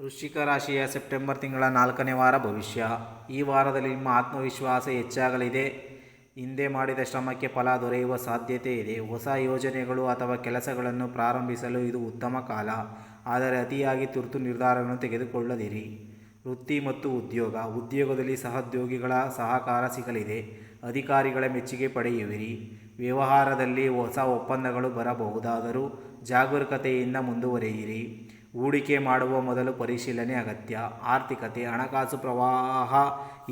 ವೃಶ್ಚಿಕ ರಾಶಿಯ ಸೆಪ್ಟೆಂಬರ್ ತಿಂಗಳ ನಾಲ್ಕನೇ ವಾರ ಭವಿಷ್ಯ. ಈ ವಾರದಲ್ಲಿ ನಿಮ್ಮ ಆತ್ಮವಿಶ್ವಾಸ ಹೆಚ್ಚಾಗಲಿದೆ. ಹಿಂದೆ ಮಾಡಿದ ಶ್ರಮಕ್ಕೆ ಫಲ ದೊರೆಯುವ ಸಾಧ್ಯತೆ ಇದೆ. ಹೊಸ ಯೋಜನೆಗಳು ಅಥವಾ ಕೆಲಸಗಳನ್ನು ಪ್ರಾರಂಭಿಸಲು ಇದು ಉತ್ತಮ ಕಾಲ. ಆದರೆ ಅತಿಯಾಗಿ ತುರ್ತು ನಿರ್ಧಾರಗಳನ್ನು ತೆಗೆದುಕೊಳ್ಳದಿರಿ. ವೃತ್ತಿ ಮತ್ತು ಉದ್ಯೋಗ. ಉದ್ಯೋಗದಲ್ಲಿ ಸಹೋದ್ಯೋಗಿಗಳ ಸಹಕಾರ ಸಿಗಲಿದೆ. ಅಧಿಕಾರಿಗಳ ಮೆಚ್ಚುಗೆ ಪಡೆಯುವಿರಿ. ವ್ಯವಹಾರದಲ್ಲಿ ಹೊಸ ಒಪ್ಪಂದಗಳು ಬರಬಹುದಾದರೂ ಜಾಗರೂಕತೆಯಿಂದ ಮುಂದುವರಿಯಿರಿ. ಹೂಡಿಕೆ ಮಾಡುವ ಮೊದಲು ಪರಿಶೀಲನೆ ಅಗತ್ಯ. ಆರ್ಥಿಕತೆ, ಹಣಕಾಸು ಪ್ರವಾಹ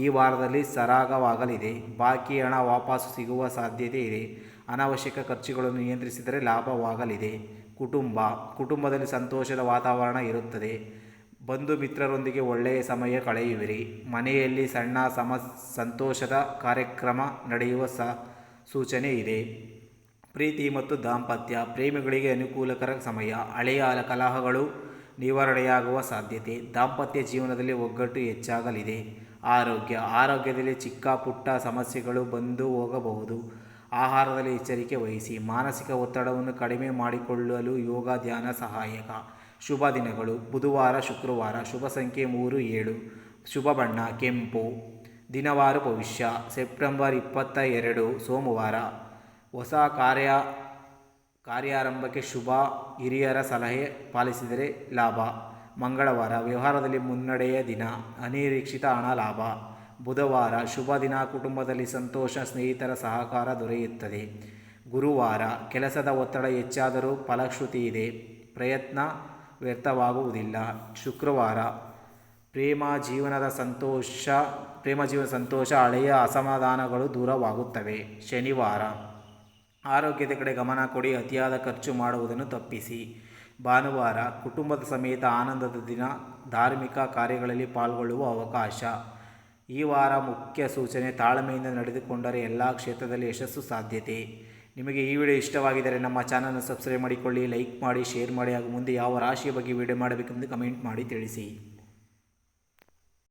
ಈ ವಾರದಲ್ಲಿ ಸರಾಗವಾಗಲಿದೆ. ಬಾಕಿ ಹಣ ವಾಪಸ್ಸು ಸಿಗುವ ಸಾಧ್ಯತೆ ಇದೆ. ಅನಾವಶ್ಯಕ ಖರ್ಚುಗಳನ್ನು ನಿಯಂತ್ರಿಸಿದರೆ ಲಾಭವಾಗಲಿದೆ. ಕುಟುಂಬ, ಕುಟುಂಬದಲ್ಲಿ ಸಂತೋಷದ ವಾತಾವರಣ ಇರುತ್ತದೆ. ಬಂಧು ಮಿತ್ರರೊಂದಿಗೆ ಒಳ್ಳೆಯ ಸಮಯ ಕಳೆಯುವಿರಿ. ಮನೆಯಲ್ಲಿ ಸಣ್ಣ ಸಮ ಸಂತೋಷದ ಕಾರ್ಯಕ್ರಮ ನಡೆಯುವ ಸ, ಸೂಚನೆ ಇದೆ. ಪ್ರೀತಿ ಮತ್ತು ದಾಂಪತ್ಯ, ಪ್ರೇಮಿಗಳಿಗೆ ಅನುಕೂಲಕರ ಸಮಯ, ಹಳೆಯ ಕಲಹಗಳು ನಿವಾರಣೆಯಾಗುವ ಸಾಧ್ಯತೆ. ದಾಂಪತ್ಯ ಜೀವನದಲ್ಲಿ ಒಗ್ಗಟ್ಟು ಹೆಚ್ಚಾಗಲಿದೆ. ಆರೋಗ್ಯ. ಆರೋಗ್ಯದಲ್ಲಿ ಚಿಕ್ಕ ಪುಟ್ಟ ಸಮಸ್ಯೆಗಳು ಬಂದು ಹೋಗಬಹುದು. ಆಹಾರದಲ್ಲಿ ಎಚ್ಚರಿಕೆ ವಹಿಸಿ. ಮಾನಸಿಕ ಒತ್ತಡವನ್ನು ಕಡಿಮೆ ಮಾಡಿಕೊಳ್ಳಲು ಯೋಗ, ಧ್ಯಾನ ಸಹಾಯಕ. ಶುಭ ದಿನಗಳು. ಬುಧವಾರ, ಶುಕ್ರವಾರ. ಶುಭ ಸಂಖ್ಯೆ ಮೂರು, ಏಳು. ಶುಭ ಬಣ್ಣ. ಕೆಂಪು. ದಿನವಾರು ಭವಿಷ್ಯ. ಸೆಪ್ಟೆಂಬರ್ ಇಪ್ಪತ್ತ ಎರಡು, ಸೋಮವಾರ. ಹೊಸ ಕಾರ್ಯ ಕಾರ್ಯಾರಂಭಕ್ಕೆ ಶುಭ ಹಿರಿಯರ ಸಲಹೆ ಪಾಲಿಸಿದರೆ ಲಾಭ. ಮಂಗಳವಾರ ವ್ಯವಹಾರದಲ್ಲಿ ಮುನ್ನಡೆಯ ದಿನ. ಅನಿರೀಕ್ಷಿತ ಹಣ ಲಾಭ. ಬುಧವಾರ ಶುಭ ದಿನ. ಕುಟುಂಬದಲ್ಲಿ ಸಂತೋಷ, ಸ್ನೇಹಿತರ ಸಹಕಾರ ದೊರೆಯುತ್ತದೆ. ಗುರುವಾರ ಕೆಲಸದ ಒತ್ತಡ ಹೆಚ್ಚಾದರೂ ಫಲಶ್ರುತಿ ಇದೆ. ಪ್ರಯತ್ನ ವ್ಯರ್ಥವಾಗುವುದಿಲ್ಲ. ಶುಕ್ರವಾರ ಪ್ರೇಮ ಜೀವನದ ಸಂತೋಷ, ಪ್ರೇಮ ಜೀವನ ಸಂತೋಷ, ಹಳೆಯ ಅಸಮಾಧಾನಗಳು ದೂರವಾಗುತ್ತವೆ. ಶನಿವಾರ ಆರೋಗ್ಯದ ಕಡೆ ಗಮನ ಕೊಡಿ, ಅತಿಯಾದ ಖರ್ಚು ಮಾಡುವುದನ್ನು ತಪ್ಪಿಸಿ. ಭಾನುವಾರ ಕುಟುಂಬದ ಸಮೇತ ಆನಂದದ ದಿನ, ಧಾರ್ಮಿಕ ಕಾರ್ಯಗಳಲ್ಲಿ ಪಾಲ್ಗೊಳ್ಳುವ ಅವಕಾಶ. ಈ ವಾರ ಮುಖ್ಯ ಸೂಚನೆ, ತಾಳ್ಮೆಯಿಂದ ನಡೆದುಕೊಂಡರೆ ಎಲ್ಲ ಕ್ಷೇತ್ರದಲ್ಲಿ ಯಶಸ್ಸು ಸಾಧ್ಯತೆ. ನಿಮಗೆ ಈ ವಿಡಿಯೋ ಇಷ್ಟವಾಗಿದ್ದರೆ ನಮ್ಮ ಚಾನಲ್ನ ಸಬ್ಸ್ಕ್ರೈಬ್ ಮಾಡಿಕೊಳ್ಳಿ, ಲೈಕ್ ಮಾಡಿ, ಶೇರ್ ಮಾಡಿ ಹಾಗೂ ಮುಂದೆ ಯಾವ ರಾಶಿಯ ಬಗ್ಗೆ ವಿಡಿಯೋ ಮಾಡಬೇಕೆಂದು ಕಮೆಂಟ್ ಮಾಡಿ ತಿಳಿಸಿ.